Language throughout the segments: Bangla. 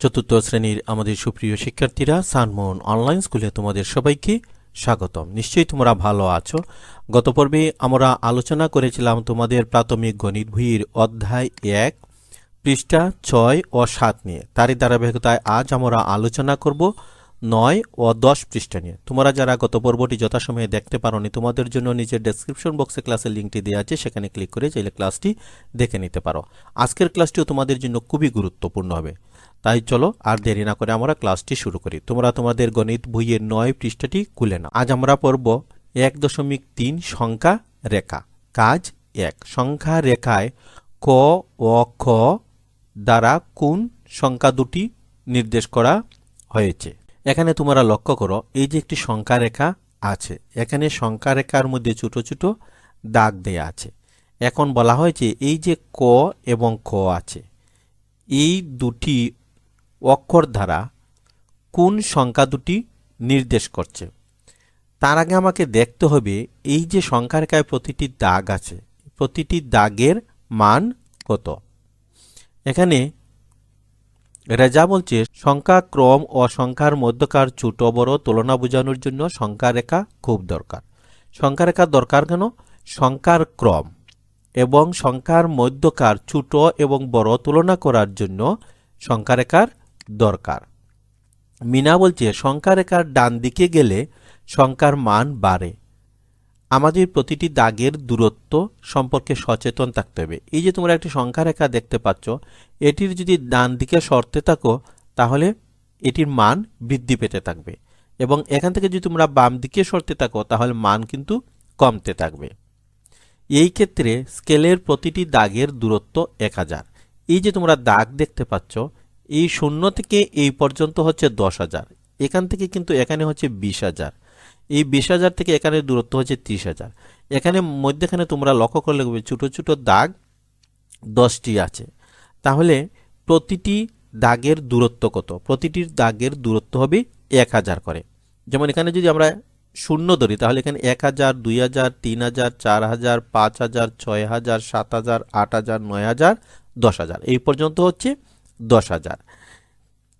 চতুর্থ শ্রেণির আমাদের সুপ্রিয় শিক্ষার্থীরা, সানমোহন অনলাইন স্কুলে তোমাদের সবাইকে স্বাগতম। নিশ্চয়ই তোমরা ভালো আছো। গত পর্বে আমরা আলোচনা করেছিলাম তোমাদের প্রাথমিক গণিত বইয়ের অধ্যায় এক, পৃষ্ঠা ছয় ও সাত নিয়ে। তারই ধারাবাহিকতায় আজ আমরা আলোচনা করব নয় ও দশ পৃষ্ঠা নিয়ে। তোমরা যারা গত পর্বটি যথাসময়ে দেখতে পারোনি, তোমাদের জন্য নিজের ডেসক্রিপশন বক্সে ক্লাসের লিঙ্কটি দেওয়া আছে, সেখানে ক্লিক করে চাইলে ক্লাসটি দেখে নিতে পারো। আজকের ক্লাসটিও তোমাদের জন্য খুবই গুরুত্বপূর্ণ হবে। তাই চলো আর দেরি না করে আমরা ক্লাসটি শুরু করি। তোমরা তোমাদের গণিত বইয়ের নয় পৃষ্ঠাটি খুলে না আজ আমরা পড়ব এক দশমিক তিন সংখ্যা রেখা। কাজ এক। সংখ্যা রেখায় ক ও খ দ্বারা কোন সংখ্যা দুটি নির্দেশ করা হয়েছে? এখানে তোমরা লক্ষ্য করো, এই যে একটি সংখ্যা রেখা আছে, এখানে সংখ্যা রেখার মধ্যে ছোট ছোট দাগ দেয়া আছে। এখন বলা হয়েছে এই যে ক এবং খ আছে, এই দুটি অক্ষর দ্বারা কোন সংখ্যা দুটি নির্দেশ করছে। তার আগে আমাকে দেখতে হবে এই যে সংখ্যা রেখায় প্রতিটি দাগ আছে, প্রতিটি দাগের মান কত। এখানে রেজা বলছে, সংখ্যা ক্রম ও সংখ্যার মধ্যকার ছোট বড় তুলনা বোঝানোর জন্য সংখ্যা রেখা খুব দরকার। সংখ্যা রেখা দরকার কেন? সংখ্যার ক্রম এবং সংখ্যার মধ্যকার ছোট এবং বড় তুলনা করার জন্য সংখ্যা রেখার দরকার। মিনা বলছে সংখ্যা রেখার ডান দিকে গেলে সংখ্যার মান বাড়ে। আমাদের প্রতিটি দাগের দূরত্ব সম্পর্কে সচেতন থাকতে হবে। এই যে তোমরা একটি সংখ্যা রেখা দেখতে পাচ্ছ, এটির যদি ডান দিকে সরতে থাকো, তাহলে এটির মান বৃদ্ধি পেতে থাকবে। এবং এখান থেকে যদি তোমরা বাম দিকে সরতে থাকো, তাহলে মান কিন্তু কমতে থাকবে। এই ক্ষেত্রে স্কেলের প্রতিটি দাগের দূরত্ব এক হাজার। এই যে তোমরা দাগ দেখতে পাচ্ছ এই শূন্য থেকে এই পর্যন্ত হচ্ছে দশ হাজার। এখান থেকে কিন্তু এখানে হচ্ছে বিশ হাজার। এই বিশ হাজার থেকে এখানে দূরত্ব হচ্ছে ত্রিশ হাজার। এখানে মধ্যেখানে তোমরা লক্ষ্য করলে ছোটো ছোটো দাগ দশটি আছে। তাহলে প্রতিটি দাগের দূরত্ব কত? প্রতিটির দাগের দূরত্ব হবে এক হাজার করে। যেমন এখানে যদি আমরা শূন্য ধরি, তাহলে এখানে এক হাজার, দুই হাজার, তিন হাজার, চার হাজার, পাঁচ হাজার, ছয় হাজার, সাত হাজার, আট হাজার, নয় হাজার, দশ হাজার। এই পর্যন্ত হচ্ছে দশ হাজার।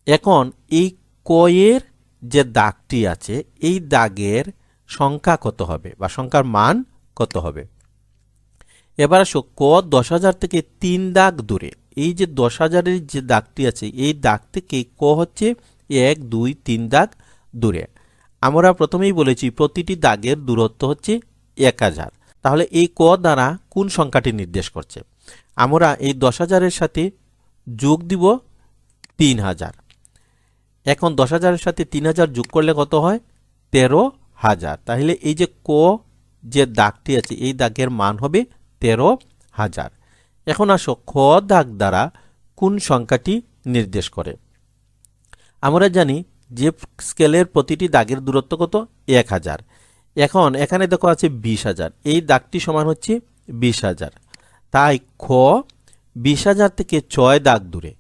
এখন এই কয়ের যে দাগটি আছে, এই দাগের সংখ্যা কত হবে বা সংখ্যার মান কত হবে? এবার আসো, ক দশ হাজার থেকে তিন দাগ দূরে। এই যে দশ হাজারের যে দাগটি আছে, এই দাগ থেকে ক হচ্ছে এক, দুই, তিন দাগ দূরে। আমরা প্রথমেই বলেছি প্রতিটি দাগের দূরত্ব হচ্ছে এক হাজার। তাহলে এই ক দ্বারা কোন সংখ্যাটি নির্দেশ করছে? আমরা এই দশ হাজারের সাথে যোগ দিব তিন হাজার। এখন দশ হাজারের সাথে তিন হাজার যোগ করলে কত হয়? তেরো হাজার। তাহলে এই যে ক, যে দাগটি আছে, এই দাগের মান হবে তেরো হাজার। এখন আসো, খ দাগ দ্বারা কোন সংখ্যাটি নির্দেশ করে? আমরা জানি যে স্কেলের প্রতিটি দাগের দূরত্ব কত? এক হাজার। এখন এখানে দেখো আছে বিশ হাজার। এই দাগটি সমান হচ্ছে বিশ হাজার। তাই খ বিশ হাজার থেকে ছয় দাগ দূরে।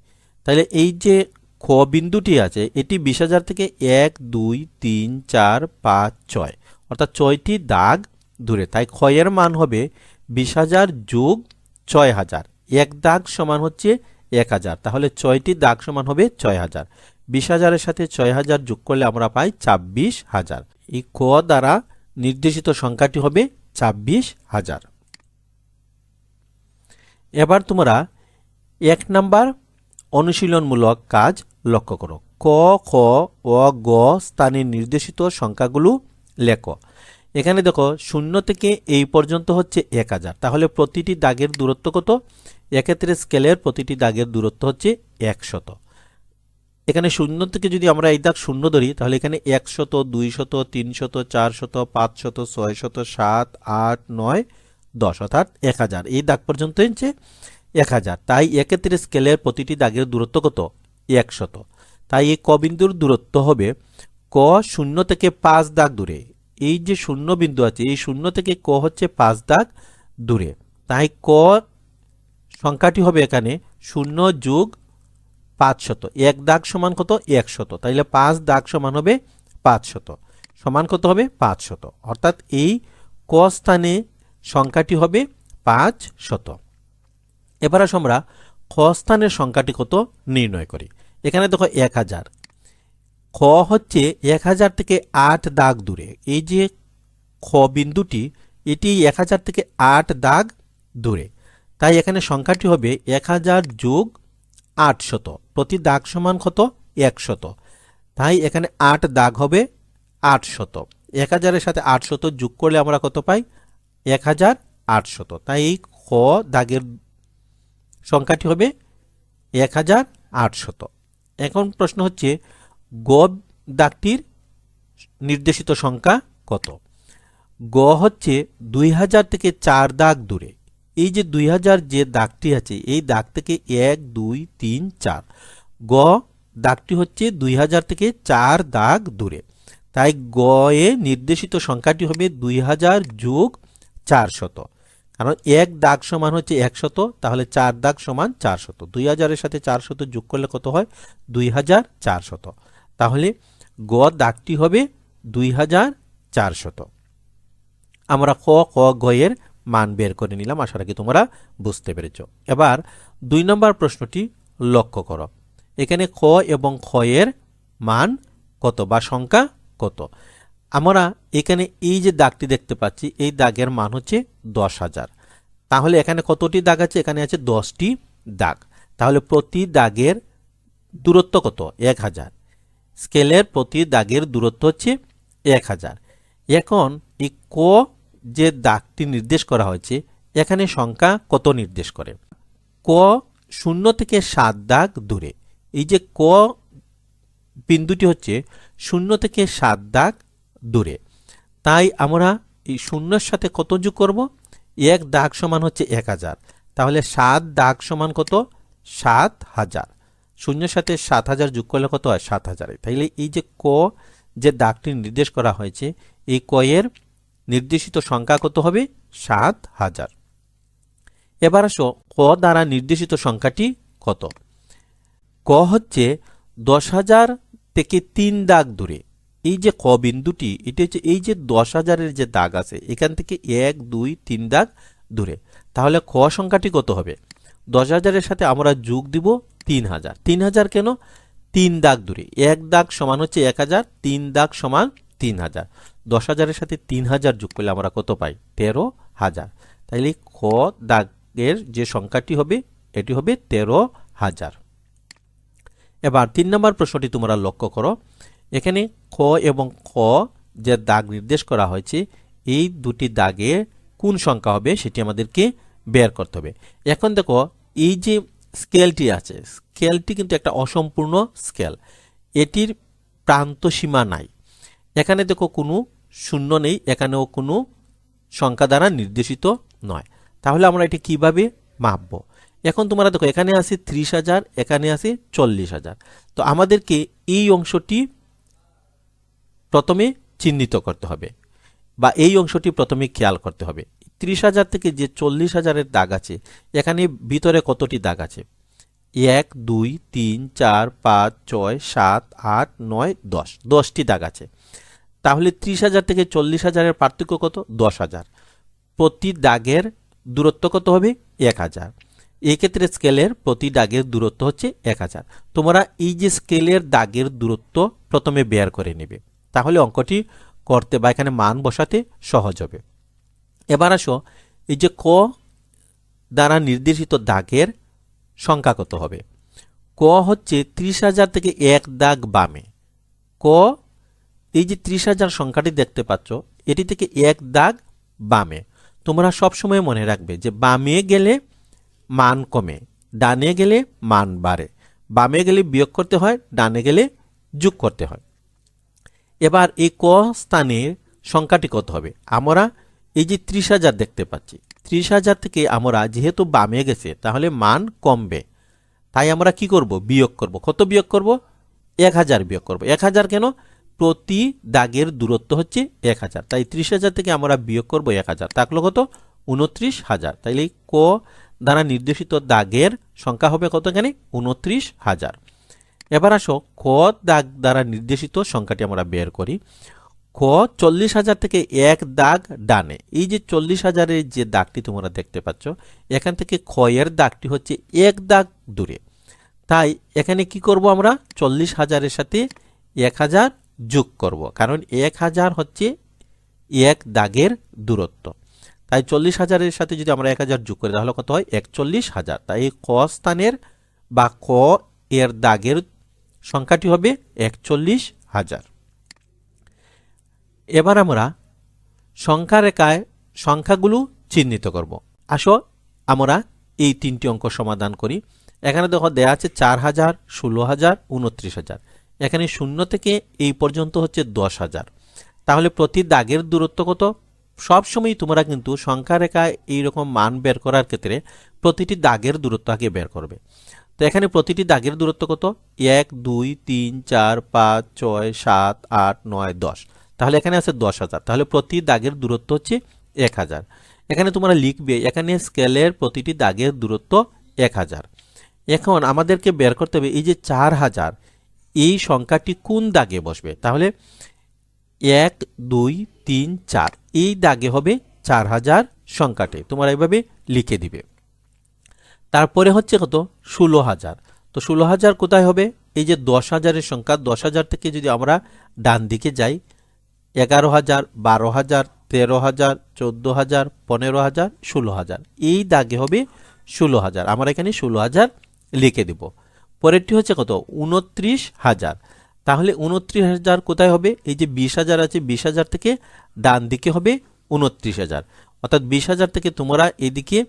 তাহলে এই যে খ বিন্দুটি আছে, এটি বিশ হাজার থেকে এক, দুই, তিন, চার, পাঁচ, ছয়। অর্থাৎ ছয়টি দাগ দূরে। তাই ক্ষয়ের মান হবে বিশ হাজার যোগ ছয় হাজার। এক দাগ সমান হচ্ছে এক হাজার। তাহলে ছয়টি দাগ সমান হবে ছয় হাজার। বিশ হাজারের সাথে ছয় হাজার যোগ করলে আমরা পাই ছাব্বিশ হাজার। এই ক দ্বারা নির্দেশিত সংখ্যাটি হবে ছাব্বিশ হাজার। এবার তোমরা এক নাম্বার অনুশীলনমূলক কাজ লক্ষ্য করো। ক, খ, অ, গ স্থানে নির্দেশিত সংখ্যাগুলো লেখো। এখানে দেখো, শূন্য থেকে এই পর্যন্ত হচ্ছে এক হাজার। তাহলে প্রতিটি দাগের দূরত্ব কত? এক্ষেত্রে স্কেলের প্রতিটি দাগের দূরত্ব হচ্ছে একশত। এখানে শূন্য থেকে যদি আমরা এই দাগ শূন্য ধরি, তাহলে এখানে একশত, দুইশত, তিনশত, চারশত, পাঁচশত, ছয়শত, সাত, আট, নয় দশ অর্থাৎ এক হাজার। এই দাগ পর্যন্ত হচ্ছে এক হাজার। তাই এক্ষেত্রে স্কেলের প্রতিটি দাগের দূরত্ব কত? একশত। তাই এই ক বিন্দুর দূরত্ব হবে ক শূন্য থেকে পাঁচ দাগ দূরে। এই যে শূন্য বিন্দু আছে, এই শূন্য থেকে ক হচ্ছে পাঁচ দাগ দূরে। তাই ক সংখ্যাটি হবে এখানে শূন্য যোগ পাঁচশত। এক দাগ সমান কত? একশত। তাইলে পাঁচ দাগ সমান হবে পাঁচশত। সমান কত হবে? পাঁচশত। অর্থাৎ এই ক স্থানে সংখ্যাটি হবে পাঁচ শত। এবার আসো আমরা খ স্থানের সংখ্যাটি কত নির্ণয় করি। এখানে দেখো এক হাজার। খ হচ্ছে এক হাজার থেকে আট দাগ দূরে। এই যে খ বিন্দুটি, এটি এক হাজার থেকে আট দাগ দূরে। তাই এখানে সংখ্যাটি হবে এক হাজার যোগ আটশত প্রতি দাগ সমান কত? একশত তাই এখানে আট দাগ হবে আটশত এক হাজারের সাথে আটশত যোগ করলে আমরা কত পাই? এক হাজার আটশত। তাই এই খ দাগের সংখ্যাটি হবে এক হাজার আটশত। এখন প্রশ্ন হচ্ছে, গ দাগটির নির্দেশিত সংখ্যা কত? গ হচ্ছে দুই হাজার থেকে চার দাগ দূরে। এই যে দুই হাজার যে দাগটি আছে, এই দাগ থেকে এক, দুই, তিন, চার। গ দাগটি হচ্ছে দুই হাজার থেকে চার দাগ দূরে। তাই গ এ নির্দেশিত সংখ্যাটি হবে দুই হাজার যোগ চারশত। কারণ এক দাগ সমান হচ্ছে একশত, তাহলে চার দাগ সমান চারশত। দুই হাজারের সাথে চারশত যোগ করলে কত হয়? দুই হাজার চারশত। তাহলে গ দাগটি হবে দুই হাজার চারশত। আমরা ক ক গয়ের মান বের করে নিলাম, আশা রাখি তোমরা বুঝতে পেরেছ। এবার দুই নম্বর প্রশ্নটি লক্ষ্য করো। এখানে ক এবং ক্ষয়ের মান কত বা সংখ্যা কত? আমরা এখানে এই যে দাগটি দেখতে পাচ্ছি, এই দাগের মান হচ্ছে দশ হাজার। তাহলে এখানে কতটি দাগ আছে? এখানে আছে দশটি দাগ। তাহলে প্রতি দাগের দূরত্ব কত? এক হাজার। স্কেলের প্রতি দাগের দূরত্ব হচ্ছে এক হাজার। এখন এই ক যে দাগটি নির্দেশ করা হয়েছে, এখানে সংখ্যা কত নির্দেশ করে? ক শূন্য থেকে সাত দাগ দূরে। এই যে ক বিন্দুটি হচ্ছে শূন্য থেকে সাত দাগ দূরে। তাই আমরা এই শূন্যের সাথে কত যোগ করব? এক দাগ সমান হচ্ছে এক হাজার। তাহলে সাত দাগ সমান কত? সাত হাজার। শূন্যের সাথে সাত হাজার যোগ করলে কত হয়? সাত হাজার। তাইলে এই যে ক, যে দাগটি নির্দেশ করা হয়েছে, এই কয়ের নির্দেশিত সংখ্যা কত হবে? সাত হাজার। এবার আসো, ক দ্বারা নির্দেশিত সংখ্যাটি কত? ক হচ্ছে দশ হাজার থেকে তিন দাগ দূরে। এই যে ক বিন্দুটি, এটি হচ্ছে এই যে দশ হাজারের যে দাগ আছে, এখান থেকে এক, দুই, তিন দাগ দূরে। তাহলে ক সংখ্যাটি কত হবে? দশ হাজারের সাথে আমরা যোগ দিব তিন হাজার। তিন হাজার কেন? তিন দাগ দূরে। এক দাগ সমান হচ্ছে এক হাজার, তিন দাগ সমান তিন হাজার। দশ হাজারের সাথে তিন হাজার যোগ করলে আমরা কত পাই? তেরো হাজার। তাইলে খ দাগের যে সংখ্যাটি হবে, এটি হবে তেরো হাজার। এবার তিন নম্বর প্রশ্নটি তোমরা লক্ষ্য করো। এখানে খ এবং খ যে দাগ নির্দেশ করা হয়েছে, এই দুটি দাগে কোন সংখ্যা হবে সেটি আমাদেরকে বের করতে হবে। এখন দেখো, এই যে স্কেলটি আছে, স্কেলটি কিন্তু একটা অসম্পূর্ণ স্কেল। এটির প্রান্ত সীমা নাই। এখানে দেখো কোনো শূন্য নেই, এখানেও কোনো সংখ্যা দ্বারা নির্দেশিত নয়। তাহলে আমরা এটি কীভাবে মাপব? এখন তোমরা দেখো, এখানে আছে ত্রিশ হাজার, এখানে আছে চল্লিশ হাজার। তো আমাদেরকে এই অংশটি প্রথমে চিহ্নিত করতে হবে বা এই অংশটি প্রথমে খেয়াল করতে হবে। ত্রিশ হাজার থেকে যে চল্লিশ হাজারের দাগ আছে, এখানে ভিতরে কতটি দাগ আছে? এক, দুই, তিন, চার, পাঁচ, ছয়, সাত, আট, নয়, দশ। দশটি দাগ আছে। তাহলে ত্রিশ হাজার থেকে চল্লিশ হাজারের পার্থক্য কত? দশ হাজার। প্রতি দাগের দূরত্ব কত হবে? এক হাজার। এক্ষেত্রে স্কেলের প্রতি দাগের দূরত্ব হচ্ছে এক হাজার। তোমরা এই যে স্কেলের দাগের দূরত্ব প্রথমে বের করে নেবে। তাহলে অঙ্কটি করতে বা এখানে মান বসাতে সহজ হবে। এবার আসো, এই যে ক দ্বারা নির্দেশিত দাগের সংখ্যা কত হবে? ক হচ্ছে ত্রিশ হাজার থেকে এক দাগ বামে। ক, এই যে ত্রিশ হাজার সংখ্যাটি দেখতে পাচ্ছ, এটি থেকে এক দাগ বামে। তোমরা সবসময় মনে রাখবে যে বামে গেলে মান কমে, ডানে গেলে মান বাড়ে। বামে গেলে বিয়োগ করতে হয়, ডানে গেলে যোগ করতে হয়। এবার এই ক স্থানের সংখ্যাটি কত হবে? আমরা এই যে ত্রিশ হাজার দেখতে পাচ্ছি। ত্রিশ হাজার থেকে আমরা যেহেতু বামে গেছে, তাহলে মান কমবে। তাই আমরা কি করব? বিয়োগ করব। কত বিয়োগ করব? এক হাজার বিয়োগ করব। এক হাজার কেন? প্রতি দাগের দূরত্ব হচ্ছে এক হাজার। তাই ত্রিশ হাজার থেকে আমরা বিয়োগ করব এক হাজার। থাকল কত? উনত্রিশ হাজার। তাইলে ক দ্বারা নির্দেশিত দাগের সংখ্যা হবে কত এখানে উনত্রিশ হাজার। এবার আসো ক দাগ দ্বারা নির্দেশিত সংখ্যাটি আমরা বের করি। ক চল্লিশ হাজার থেকে এক দাগ ডানে। এই যে চল্লিশ হাজারের যে দাগটি তোমরা দেখতে পাচ্ছ, এখান থেকে ক্ষয়ের দাগটি হচ্ছে এক দাগ দূরে। তাই এখানে কি করব আমরা? চল্লিশ হাজারের সাথে এক হাজার যোগ করব, কারণ এক হাজার হচ্ছে এক দাগের দূরত্ব। তাই চল্লিশ হাজারের সাথে যদি আমরা এক হাজার যোগ করি, তাহলে কত হয়? একচল্লিশ হাজার। তাই ক স্থানের বা ক এর দাগের সংখ্যাটি হবে একচল্লিশ হাজার। এবার আমরা সংখ্যা রেখায় সংখ্যাগুলো চিহ্নিত করব। আসো, আমরা এই তিনটি অঙ্ক সমাধান করি। এখানে দেখো, দেয়া আছে চার হাজার, ষোলো হাজার, উনত্রিশ হাজার। এখানে শূন্য থেকে এই পর্যন্ত হচ্ছে দশ হাজার। তাহলে প্রতি দাগের দূরত্ব কত? সবসময় তোমরা কিন্তু সংখ্যা রেখায় এইরকম মান বের করার ক্ষেত্রে প্রতিটি দাগের দূরত্ব আগে বের করবে। তো এখানে প্রতিটি দাগের দূরত্ব কত? এক, দুই, তিন, চার, পাঁচ, ছয়, সাত, আট, নয়, দশ। তাহলে এখানে আছে দশ হাজার। তাহলে প্রতি দাগের দূরত্ব হচ্ছে এক হাজার। এখানে তোমরা লিখবে, এখানে স্কেলের প্রতিটি দাগের দূরত্ব এক হাজার। এখন আমাদেরকে বের করতে হবে, এই যে চার হাজার, এই সংখ্যাটি কোন দাগে বসবে? তাহলে এক, দুই, তিন, চার, এই দাগে হবে চার হাজার সংখ্যাটি। তোমরা এইভাবে লিখে দিবে। তারপরে হচ্ছে কত? ষোলো হাজার। তো ষোলো হাজার কোথায় হবে? এই যে দশ হাজারের সংখ্যা, দশ হাজার থেকে যদি আমরা ডান দিকে যাই, এগারো হাজার, বারো হাজার, তেরো হাজার, চোদ্দ হাজার, পনেরো হাজার, ষোলো হাজার। এই দাগে হবে ষোলো হাজার। আমরা এখানে ষোলো হাজার লিখে দেব। পরেরটি হচ্ছে কত? উনত্রিশ হাজার। তাহলে উনত্রিশ হাজার কোথায় হবে? এই যে বিশ হাজার আছে, বিশ হাজার থেকে ডান দিকে হবে উনত্রিশ হাজার। অর্থাৎ বিশ হাজার থেকে তোমরা এদিকে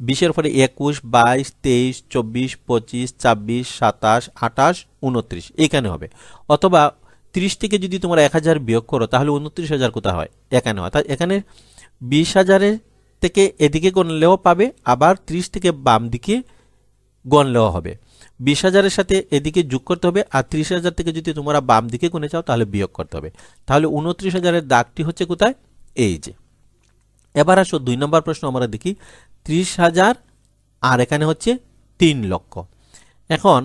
বিশের পরে একুশ, বাইশ, তেইশ, চব্বিশ, পঁচিশ, ছাব্বিশ, সাতাশ, আঠাশ, উনত্রিশ। এখানে হবে। অথবা ত্রিশ থেকে যদি তোমরা এক হাজার বিয়োগ করো, তাহলে উনত্রিশ হাজার কোথায় হয়? এখানে হয়। এখানে বিশ হাজারের থেকে এদিকে গণলেও পাবে, আবার ত্রিশ থেকে বাম দিকে গণলেও হবে। বিশ হাজারের সাথে এদিকে যোগ করতে হবে, আর ত্রিশ হাজার থেকে যদি তোমরা বাম দিকে গুনে চাও, তাহলে বিয়োগ করতে হবে। তাহলে উনত্রিশ হাজারের দাগটি হচ্ছে কোথায়? এই যে। এবার আসো, দুই নম্বর প্রশ্ন আমরা দেখি। ত্রিশ হাজার, আর এখানে হচ্ছে তিন লক্ষ। এখন,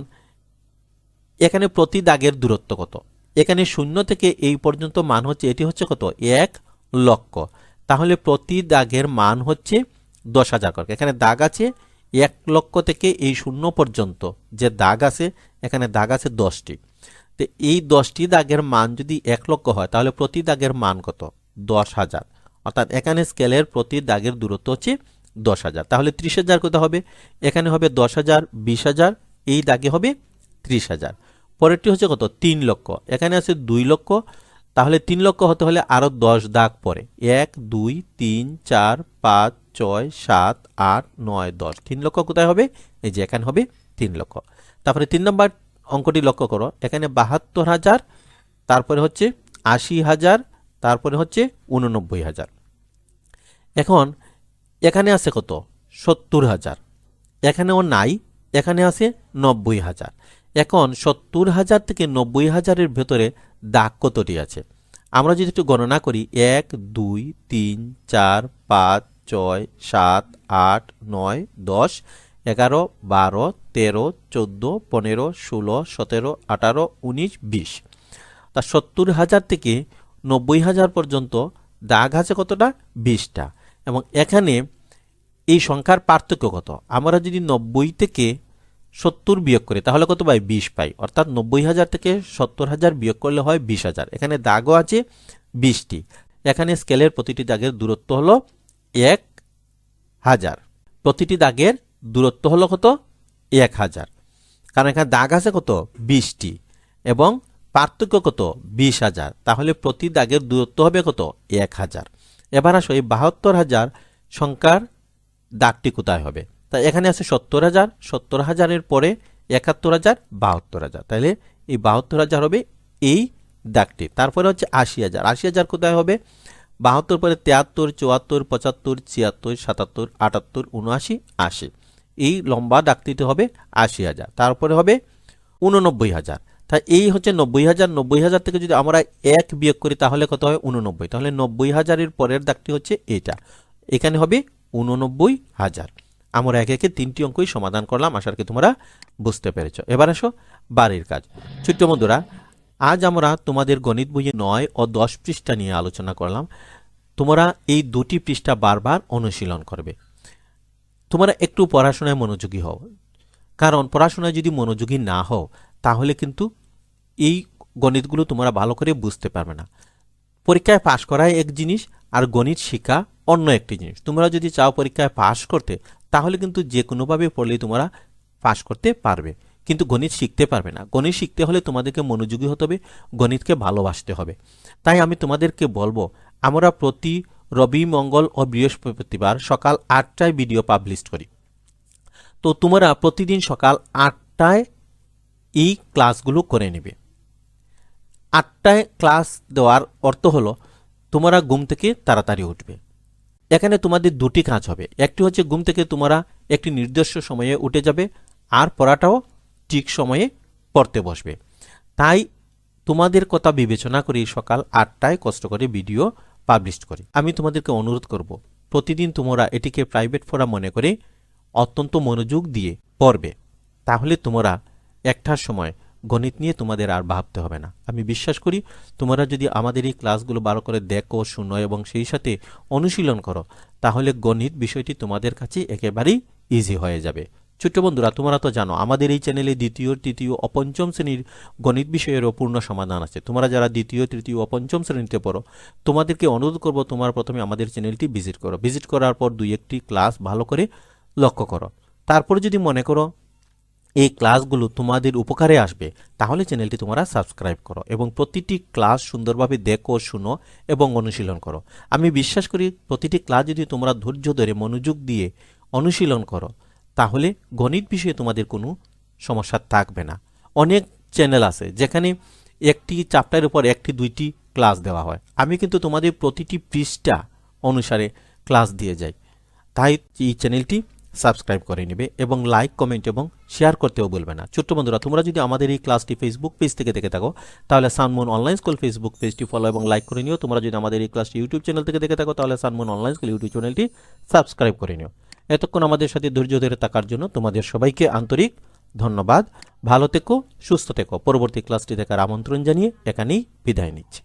এখানে প্রতি দাগের দূরত্ব কত? এখানে শূন্য থেকে এই পর্যন্ত মান হচ্ছে, এটি হচ্ছে কত? এক লক্ষ। তাহলে প্রতি দাগের মান হচ্ছে দশ হাজার করে। এখানে দাগ আছে, এক লক্ষ থেকে এই শূন্য পর্যন্ত যে দাগ আছে, এখানে দাগ আছে দশটি। তো এই দশটি দাগের মান যদি এক লক্ষ হয়, তাহলে প্রতি দাগের মান কত? দশ হাজার। অর্থাৎ এখানে স্কেলের প্রতি দাগের দূরত্ব হচ্ছে দশ হাজার। তাহলে ত্রিশ হাজার কোথা হবে? এখানে হবে দশ হাজার, বিশ হাজার, এই দাগে হবে ত্রিশ হাজার। পরেরটি হচ্ছে কত? তিন লক্ষ। এখানে আছে দুই লক্ষ। তাহলে তিন লক্ষ হতে হলে আরও দশ দাগ পরে এক, দুই, তিন, চার, পাঁচ, ছয়, সাত, আট, নয়, দশ। তিন লক্ষ কোথায় হবে? এই যে এখানে হবে তিন লক্ষ। তারপরে তিন নম্বর অঙ্কটি লক্ষ্য করো। এখানে বাহাত্তর হাজার, তারপরে হচ্ছে আশি হাজার তারপরে হচ্ছে উননব্বই হাজার। এখন এখানে আছে কত? সত্তর হাজার। এখানেও নাই, এখানে আছে নব্বই হাজার। এখন সত্তর হাজার থেকে নব্বই হাজারের ভেতরে দাগ কতটি আছে? আমরা যদি একটু গণনা করি, এক, দুই, তিন, চার, পাঁচ, ছয়, সাত, আট, নয়, দশ, এগারো, বারো, তেরো, চোদ্দ, পনেরো, ষোলো, সতেরো, আঠারো, উনিশ, বিশ। তা সত্তর হাজার থেকে নব্বই হাজার পর্যন্ত, দাগ আছে কতটা? বিশটা। এবং এখানে এই সংখ্যার পার্থক্য কত? আমরা যদি নব্বই থেকে সত্তর বিয়োগ করি, তাহলে কত পাই? বিশ পাই। অর্থাৎ নব্বই হাজার থেকে সত্তর হাজার বিয়োগ করলে হয় বিশ হাজার। এখানে দাগও আছে, বিশটি। এখানে স্কেলের প্রতিটি দাগের দূরত্ব হলো এক হাজার। প্রতিটি দাগের দূরত্ব হলো কত? এক হাজার। কারণ এখানে দাগ আছে কত? বিশটি। এবং পার্থক্য কত? বিশ হাজার। তাহলে প্রতি দাগের দূরত্ব হবে কত? এক হাজার। এবার আসো, এই বাহাত্তর হাজার সংখ্যার দাগটি কোথায় হবে? তা এখানে আছে সত্তর হাজার। সত্তর হাজারের পরে একাত্তর হাজার, বাহাত্তর হাজার। তাহলে এই বাহাত্তর হাজার হবে এই দাগটি। তারপরে হচ্ছে আশি হাজার। আশি হাজার কোথায় হবে? বাহাত্তর পরে তিয়াত্তর, চুয়াত্তর, পঁচাত্তর, ছিয়াত্তর, সাতাত্তর, আটাত্তর উনআশি আশি। এই লম্বা ডাকটিতে হবে আশি হাজার। তারপরে হবে উননব্বই হাজার। তা এই হচ্ছে নব্বই হাজার নব্বই হাজার থেকে যদি আমরা এক বিয়োগ করি, তাহলে কত হয়? উননব্বই তাহলে নব্বই হাজারের পরের দাগটি হচ্ছে এটা। এখানে হবে উননব্বই হাজার। আমরা একে একে তিনটি অঙ্কই সমাধান করলাম, আশা করি তোমরা বুঝতে পেরেছ। এবার আসো বাড়ির কাজ। ছোট্ট বন্ধুরা, আজ আমরা তোমাদের গণিত বইয়ে নয় ও দশ পৃষ্ঠা নিয়ে আলোচনা করলাম। তোমরা এই দুটি পৃষ্ঠা বারবার অনুশীলন করবে। তোমরা একটু পড়াশোনায় মনোযোগী হও। কারণ পড়াশোনায় যদি মনোযোগী না হও, তাহলে কিন্তু এই গণিতগুলো তোমরা ভালো করে বুঝতে পারবে না। পরীক্ষায় পাশ করাই এক জিনিস আর গণিত শিক্ষা অন্য একটি জিনিস। তোমরা যদি চাও পরীক্ষায় পাশ করতে, তাহলে কিন্তু যে কোনোভাবে পড়লেই তোমরা পাশ করতে পারবে। কিন্তু গণিত শিখতে পারবে না। গণিত শিখতে হলে তোমাদেরকে মনোযোগী হতে হবে, গণিতকে ভালোবাসতে হবে। তাই আমি তোমাদেরকে বলব, আমরা প্রতি রবি, মঙ্গল ও বৃহস্পতিবার সকাল আটটায় ভিডিও পাবলিশ করি। তো তোমরা প্রতিদিন সকাল আটটায় এই ক্লাসগুলো করে নেবে। আটটায় ক্লাস দেওয়ার অর্থ হলো, তোমরা ঘুম থেকে তাড়াতাড়ি উঠবে। এখানে তোমাদের দুটি কাজ হবে। একটি হচ্ছে ঘুম থেকে তোমরা একটি নির্দিষ্ট সময়ে উঠে যাবে, আর পড়াটাও ঠিক সময়ে পড়তে বসবে। তাই তোমাদের কথা বিবেচনা করে সকাল আটটায় কষ্ট করে ভিডিও পাবলিশ করি। আমি তোমাদেরকে অনুরোধ করব, প্রতিদিন তোমরা এটিকে প্রাইভেট ফোরাম মনে করে অত্যন্ত মনোযোগ দিয়ে পড়বে। তাহলে তোমরা একটার সময় গণিত নিয়ে তোমাদের আর ভাবতে হবে না। আমি বিশ্বাস করি তোমরা যদি আমাদের এই ক্লাসগুলো ভালো করে দেখো, শুনো এবং সেই সাথে অনুশীলন করো, তাহলে গণিত বিষয়টি তোমাদের কাছে একেবারেই ইজি হয়ে যাবে। ছোট্ট বন্ধুরা, তোমরা তো জানো, আমাদের এই চ্যানেলে দ্বিতীয়, তৃতীয় ও পঞ্চম শ্রেণির গণিত বিষয়েরও পূর্ণ সমাধান আছে। তোমরা যারা দ্বিতীয়, তৃতীয় ও পঞ্চম শ্রেণীতে পড়ো, তোমাদেরকে অনুরোধ করব তোমরা প্রথমে আমাদের চ্যানেলটি ভিজিট করো। ভিজিট করার পর দুই একটি ক্লাস ভালো করে লক্ষ্য করো। তারপরে যদি মনে করো এই ক্লাসগুলো তোমাদের উপকারে আসবে, তাহলে চ্যানেলটি তোমরা সাবস্ক্রাইব করো এবং প্রতিটি ক্লাস সুন্দরভাবে দেখো, শুনো এবং অনুশীলন করো। আমি বিশ্বাস করি প্রতিটি ক্লাস যদি তোমরা ধৈর্য ধরে মনোযোগ দিয়ে অনুশীলন করো, তাহলে গণিত বিষয়ে তোমাদের কোনো সমস্যা থাকবে না। অনেক চ্যানেল আছে যেখানে একটি চ্যাপ্টারের উপর একটি, দুইটি ক্লাস দেওয়া হয়। আমি কিন্তু তোমাদের প্রতিটি পৃষ্ঠা অনুসারে ক্লাস দিয়ে যাই। তাই এই চ্যানেলটি সাবস্ক্রাইব করে নেবে এবং লাইক কমেন্ট এবং শেয়ার করতেও বলবে না। ছোট্ট বন্ধুরা, তোমরা যদি আমাদের এই ক্লাসটি ফেসবুক পেজ থেকে দেখে থাকো, তাহলে সানমুন অনলাইন স্কুল ফেসবুক পেজটি ফলো এবং লাইক করে নিও। তোমরা যদি আমাদের এই ক্লাসটি ইউটিউব চ্যানেল থেকে দেখে থাকো, তাহলে সানমুন অনলাইন স্কুল ইউটিউব চ্যানেলটি সাবস্ক্রাইব করে নিও। এতক্ষণ আমাদের সাথে ধৈর্য ধরে থাকার জন্য তোমাদের সবাইকে আন্তরিক ধন্যবাদ। ভালো থেকো, সুস্থ থেকো। পরবর্তী ক্লাসটি দেখার আমন্ত্রণ জানিয়ে এখানেই বিদায় নিচ্ছি।